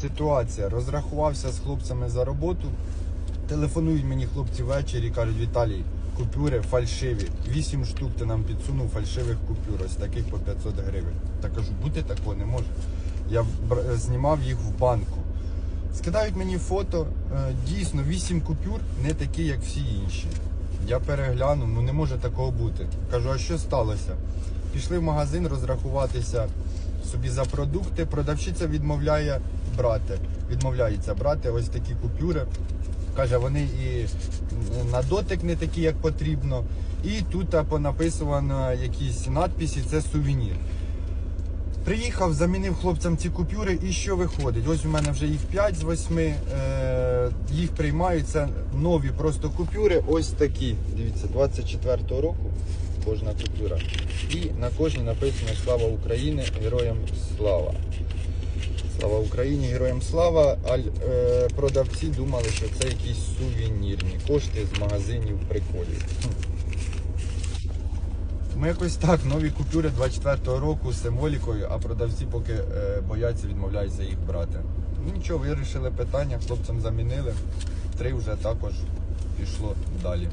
Ситуація. Розрахувався з хлопцями за роботу. Телефонують мені хлопці ввечері, кажуть, Віталій, купюри фальшиві. Вісім штук ти нам підсунув фальшивих купюр, ось таких по 500 гривень. Та кажу, бути такого не може. Я знімав їх в банку. Скидають мені фото, е, дійсно, вісім купюр не такі, як всі інші. Я переглянув, ну не може такого бути. Кажу, а що сталося? Пішли в магазин розрахуватися собі за продукти. Продавщиця відмовляє брати. Відмовляється брати ось такі купюри. Каже, вони і на дотик не такі, як потрібно. І тут а, понаписано якісь надписи, це сувенір. Приїхав, замінив хлопцям ці купюри, і що виходить? Ось у мене вже їх 5 з 8, е, їх приймають, це нові просто купюри, ось такі. Дивіться, 24-го року кожна купюра. І на кожній написано Слава Україні, героям слава. Слава Україні, героям слава. А е, продавці думали, що це якісь сувенірні кошти з магазинів приколів. Ми якось так, нові купюри 24-го року з символікою, а продавці поки е, бояться, відмовляються їх брати. Ну нічого, вирішили питання, хлопцям замінили. Три вже також пішло далі.